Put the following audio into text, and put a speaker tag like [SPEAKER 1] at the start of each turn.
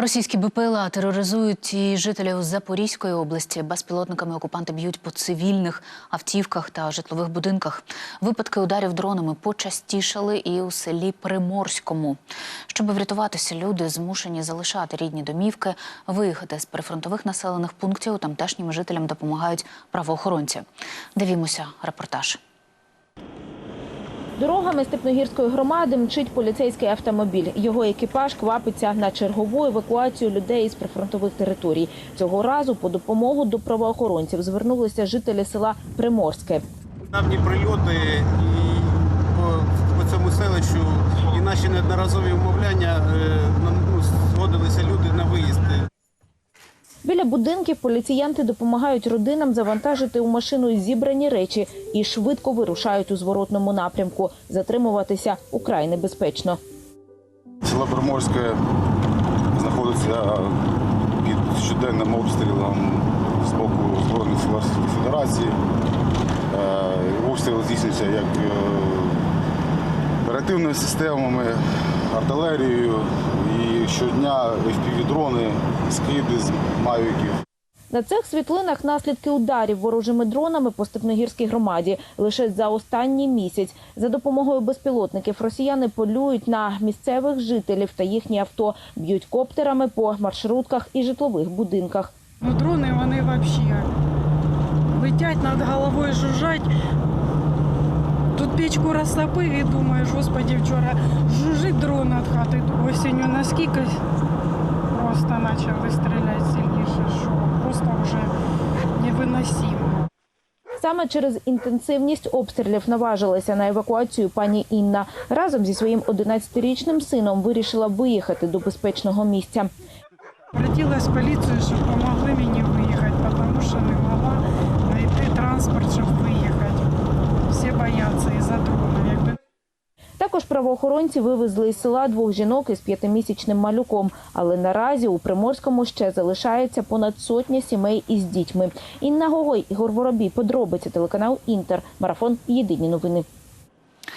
[SPEAKER 1] Російські БПЛА тероризують і жителів Запорізької області. Безпілотниками окупанти б'ють по цивільних автівках та житлових будинках. Випадки ударів дронами почастішали і у селі Приморському. Щоб врятуватися, люди змушені залишати рідні домівки, виїхати з прифронтових населених пунктів. Тамтешнім жителям допомагають правоохоронці. Дивімося репортаж.
[SPEAKER 2] Дорогами Степногірської громади мчить поліцейський автомобіль. Його екіпаж квапиться на чергову евакуацію людей із прифронтових територій. Цього разу по допомогу до правоохоронців звернулися жителі села Приморське.
[SPEAKER 3] Давні прильоти і по, по цьому селищу і наші неодноразові умовляння е, ну, згодилися люди.
[SPEAKER 2] Біля будинків поліціянти допомагають родинам завантажити у машину зібрані речі і швидко вирушають у зворотному напрямку. Затримуватися украй небезпечно.
[SPEAKER 4] Село Приморське знаходиться під щоденним обстрілом з боку Збройних сил Федерації. Е, Обстріли здійснюються як е, оперативними системами, артилерією і щодня FPV-дрони, скиди з мавіків.
[SPEAKER 2] На цих світлинах наслідки ударів ворожими дронами по Степногірській громаді лише за останній місяць. За допомогою безпілотників росіяни полюють на місцевих жителів та їхні авто, б'ють коптерами по маршрутках і житлових будинках.
[SPEAKER 5] Ну, дрони вони взагалі летять над головою, жужжать. Тут печку розтопив і думаєш, господи, вчора жужжить дрон над хати осінню, наскільки просто почали стріляти сильніше, що просто вже невиносимо.
[SPEAKER 2] Саме через інтенсивність обстрілів наважилася на евакуацію пані Інна. Разом зі своїм 11-річним сином вирішила виїхати до безпечного місця.
[SPEAKER 5] Обратилась в поліцію, щоб допомогли мені виїхати, тому що не могла знайти транспорт, щоб виїхати.
[SPEAKER 2] Правоохоронці вивезли із села двох жінок із п'ятимісячним малюком. Але наразі у Приморському ще залишається понад сотня сімей із дітьми. Інна Гогой, Ігор Воробій, подробиці телеканал Інтер. Марафон. Єдині новини.